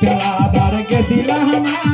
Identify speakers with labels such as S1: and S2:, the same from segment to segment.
S1: ফেলাবার গেছিলাম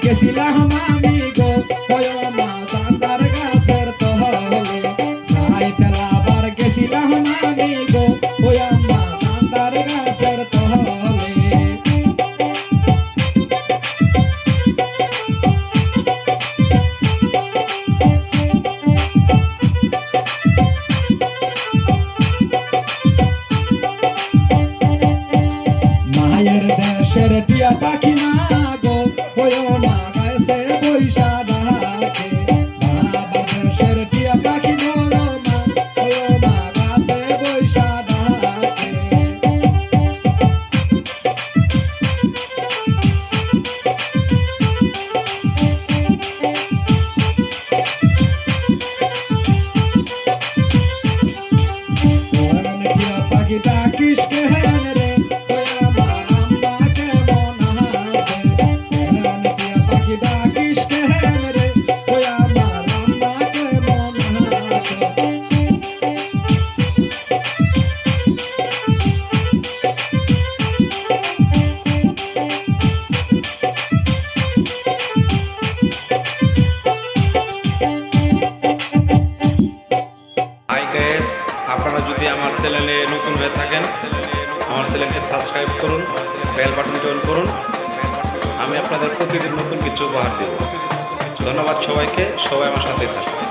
S1: গেছিলাম আমি গো ওই মা দান্দার গাছের তহলে সাহাই ফেলাবার গেছিলাম আমি গো ওই মা দান্দার গাছের 我
S2: 要马 আপনারা যদি আমার চ্যানেলে নতুন হয়ে থাকেন, আমার চ্যানেলকে সাবস্ক্রাইব করুন, বেল বাটনটি অন করুন। আমি আপনাদের প্রতিদিন নতুন কিছু উপহার দেব। ধন্যবাদ সবাইকে সবাই আমার সাথে থাকুন